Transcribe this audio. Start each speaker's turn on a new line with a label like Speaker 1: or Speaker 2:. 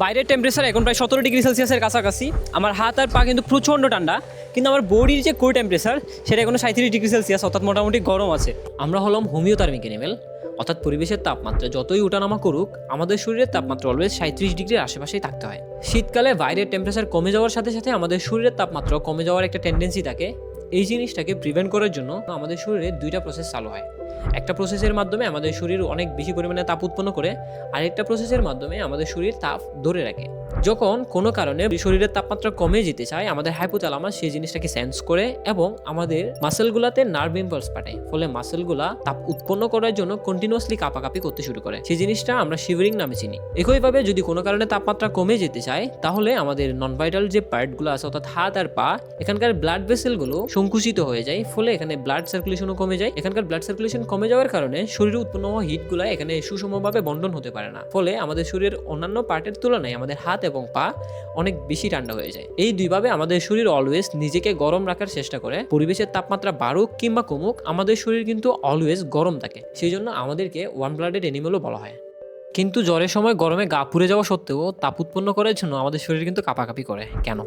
Speaker 1: বাইরের টেম্পারেচার এখন প্রায় সতেরো ডিগ্রি সেলসিয়াসের কাছাকাছি। আমার হাত আর পা কিন্তু প্রচণ্ড ঠান্ডা, কিন্তু আমার বডির যে কোর টেম্পারেচার সেটা এখনও সাঁত্রিশ ডিগ্রি সেলসিয়াস অর্থাৎ মোটামুটি গরম আছে। আমরা হলাম হোমিওথার্মিক অ্যানিমেল অর্থাৎ পরিবেশের তাপমাত্রা যতই ওঠানামা করুক, আমাদের শরীরের তাপমাত্রা অলওয়েজ সাঁত্রিশ ডিগ্রির আশেপাশেই থাকতে হয়। শীতকালে বাইরের টেম্পারেচার কমে যাওয়ার সাথে সাথে আমাদের শরীরের তাপমাত্রা কমে যাওয়ার একটা টেন্ডেন্সি থাকে। এই জিনিসটাকে প্রিভেন্ট করার জন্য আমাদের শরীরে দুইটা প্রসেস চালু হয়। একটা প্রসেসের মাধ্যমে আমাদের শরীর অনেক বেশি পরিমাণে তাপ উৎপন্ন করে, আরেকটা প্রসেসের মাধ্যমে আমাদের শরীর তাপ ধরে রাখে। যখন কোনো কারণে শরীরের তাপমাত্রা কমে যেতে চায়, আমাদের হাইপোথ্যালামাস সেই জিনিসটাকে সেন্স করে এবং আমাদের মাসেলগুলাতে নার্ভ ইম্পালস পাঠায়। ফলে মাসেলগুলা তাপ উৎপন্ন করার জন্য কন্টিনিউয়াসলি কাঁপাকাঁপি করতে শুরু করে। সেই জিনিসটা আমরা শিভারিং নামে চিনি। একইভাবে যদি কোনো কারণে তাপমাত্রা কমে যেতে চায়, তাহলে আমাদের নন ভাইটাল যে পার্টগুলো আছে, অর্থাৎ হাত আর পা, এখানকার ব্লাড ভেসেলগুলো সংকুচিত হয়ে যায়। ফলে এখানে ব্লাড সার্কুলেশনও কমে যায়। এখানকার ব্লাড সার্কুলেশন কমে যাওয়ার কারণে শরীরে উৎপন্ন হওয়া হিটগুলো এখানে সুষমভাবে বন্টন হতে পারে না। ফলে আমাদের শরীরের অন্যান্য পার্টের তুলনায় আমাদের হাত এবং পা অনেক বেশি ঠান্ডা হয়ে যায়। এই দুইভাবে আমাদের শরীর অলওয়েজ নিজেকে গরম রাখার চেষ্টা করে। পরিবেশের তাপমাত্রা বাড়ুক কিংবা কমুক, আমাদের শরীর কিন্তু অলওয়েজ গরম থাকে। সেই জন্য আমাদেরকে ওয়ান ব্লাডেড অ্যানিমেলও বলা হয়। কিন্তু জ্বরের সময় গরমে গা পুড়ে যাওয়া সত্ত্বেও তাপ উৎপন্ন করার জন্য আমাদের শরীর কিন্তু কাঁপাকাঁপি করে। কেন?